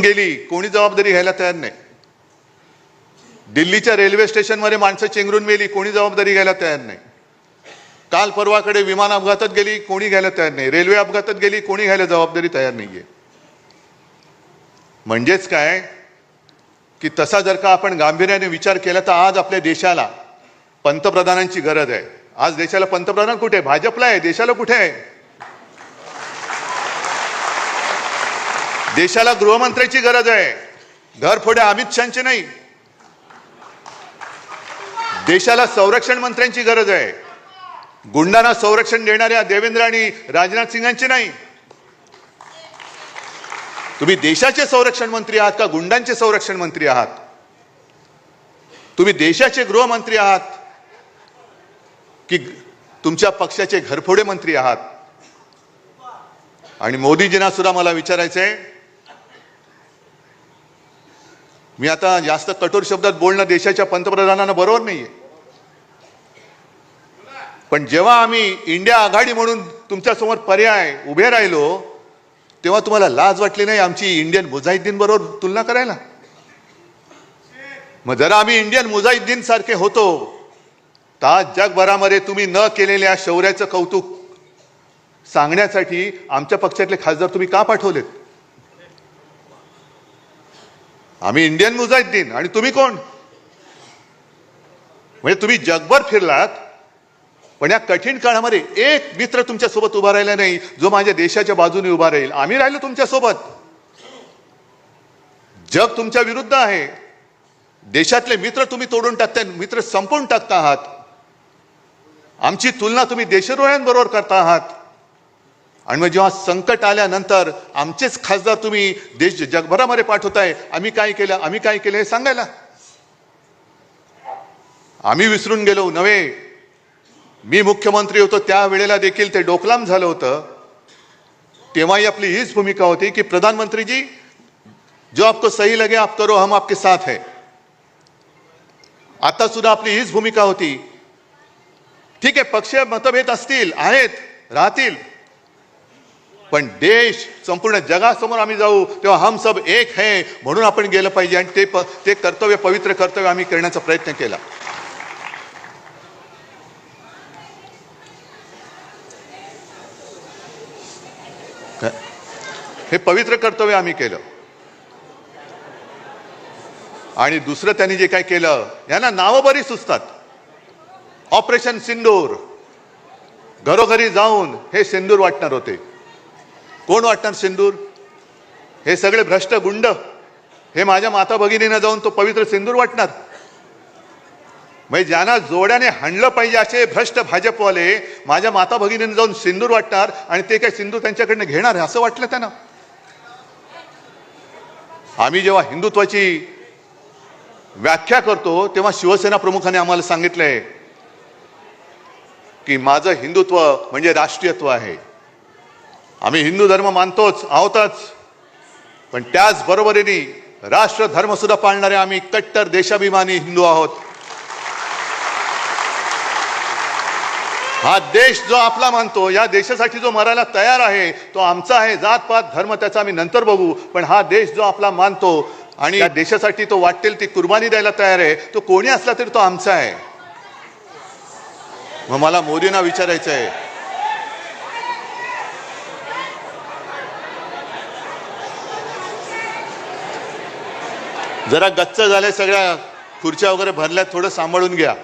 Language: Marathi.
गेली कोणी जबाबदारी घ्यायला तयार नाही. दिल्लीच्या रेल्वे स्टेशनमध्ये माणसं चेंगरून मेली कोणी जबाबदारी घ्यायला तयार नाही. काल परवाकडे विमान अपघातात गेली कोणी घ्यायला तयार नाही. रेल्वे अपघातात गेली कोणी घ्यायला जबाबदारी तयार नाही आहे म्हणजेच काय? की तसा जर का आपण गांभीर्याने विचार केला तर आज आपल्या देशाला पंतप्रधानांची गरज आहे. आज देशाला पंतप्रधान कुठे? आहे भाजपला आहे. देशाला कुठे आहे? देशाला गृहमंत्र्याची गरज आहे. घरफोड्या अमित शहाची नाही. देशाला संरक्षण मंत्र्यांची गरज आहे. गुंडांना संरक्षण देणाऱ्या देवेंद्र आणि राजनाथ सिंगांची नाही. तुम्ही देशाचे संरक्षण मंत्री आहात का गुंडांचे संरक्षण मंत्री आहात? तुम्ही देशाचे गृहमंत्री आहात की तुमच्या पक्षाचे घरफोडे मंत्री आहात? आणि मोदीजींना सुद्धा मला विचारायचं आहे मी आता जास्त कठोर शब्दात बोलणं देशाच्या पंतप्रधानांना बरोबर नाहीये. पण जेव्हा आम्ही इंडिया आघाडी म्हणून तुमच्यासमोर पर्याय उभे राहिलो तेव्हा तुम्हाला लाज वाटली नाही आमची इंडियन मुजाहिद्दीन बरोबर तुलना करायला? मग जरा आम्ही इंडियन मुजाहिद्दीन सारखे होतो तर आज जगभरामध्ये तुम्ही न केलेल्या शौर्याचं कौतुक सांगण्यासाठी आमच्या पक्षातले खासदार तुम्ही का पाठवलेत? आम्ही इंडियन मुजाहिद्दीन. आणि तुम्ही कोण? म्हणजे तुम्ही जगभर फिरलात पण या कठीण काळामध्ये एक मित्र तुमच्यासोबत उभा राहिला नाही जो माझ्या देशाच्या बाजूने उभा राहील. आम्ही राहिलो तुमच्यासोबत. जग तुमच्या विरुद्ध आहे. देशातले मित्र तुम्ही तोडून टाकताय मित्र संपवून टाकता आहात. आमची तुलना तुम्ही देशद्रोह्यांबरोबर करता आहात. आणि मग जेव्हा संकट आल्यानंतर आमचेच खासदार तुम्ही देश जगभरामध्ये पाठवताय आम्ही काय केलं आम्ही काय केलं हे सांगायला? आम्ही विसरून गेलो नव्हे. मी मुख्यमंत्री होतो त्यावेळेला देखील ते डोकलाम झालं होतं. तेव्हाही आपली हीच भूमिका होती की प्रधानमंत्रीजी जो आपको सही लगे आप करो हम आपके साथ है. आता सुद्धा आपली हीच भूमिका होती. ठीक आहे पक्षीय मतभेद असतील आहेत राहतील. पण देश संपूर्ण जगासमोर आम्ही जाऊ तेव्हा हम सब एक है म्हणून आपण गेलं पाहिजे. आणि ते प- ते कर्तव्य पवित्र कर्तव्य आम्ही करण्याचा प्रयत्न केला. हे पवित्र कर्तव्य आम्ही केलं. आणि दुसरं त्यांनी जे काय केलं यांना नावं बरी सुचतात. ऑपरेशन सिंदूर. घरोघरी जाऊन हे सिंदूर वाटणार होते. कोण वाटणार सिंदूर? हे सगळे भ्रष्ट गुंड. हे माझ्या माता भगिनीनं जाऊन तो पवित्र सिंदूर वाटणार. म्हणजे ज्यांना जोड्याने हाणलं पाहिजे असे भ्रष्ट भाजपवाले माझ्या माता भगिनीनं जाऊन सिंदूर वाटणार आणि ते काय सिंदूर त्यांच्याकडनं घेणार आहे असं वाटलं त्यांना? आम्ही जेव्हा हिंदुत्वाची व्याख्या करतो तेव्हा शिवसेना प्रमुखाने आम्हाला सांगितलंय की माझं हिंदुत्व म्हणजे राष्ट्रीयत्व आहे. आम्ही हिंदू धर्म मानतोच आहोतच. पण त्याच बरोबरीने राष्ट्र धर्म सुद्धा पाळणारे आम्ही कट्टर देशाभिमानी हिंदू आहोत. हा देश जो आपला मानतो या देशासाठी जो मरायला तयार आहे तो आमचा आहे जात पात धर्म त्याचा आम्ही नंतर बघू. पण हा देश जो आपला मानतो आणि या देशासाठी तो वाटेल ती कुर्बानी द्यायला तयार आहे तो कोणी असला तरी तो आमचा आहे. मग मला मोदींना विचारायचं आहे जरा गच्च झाले सगळ्या खुर्च्या वगैरे भरल्यात थोडं सांभाळून घ्या.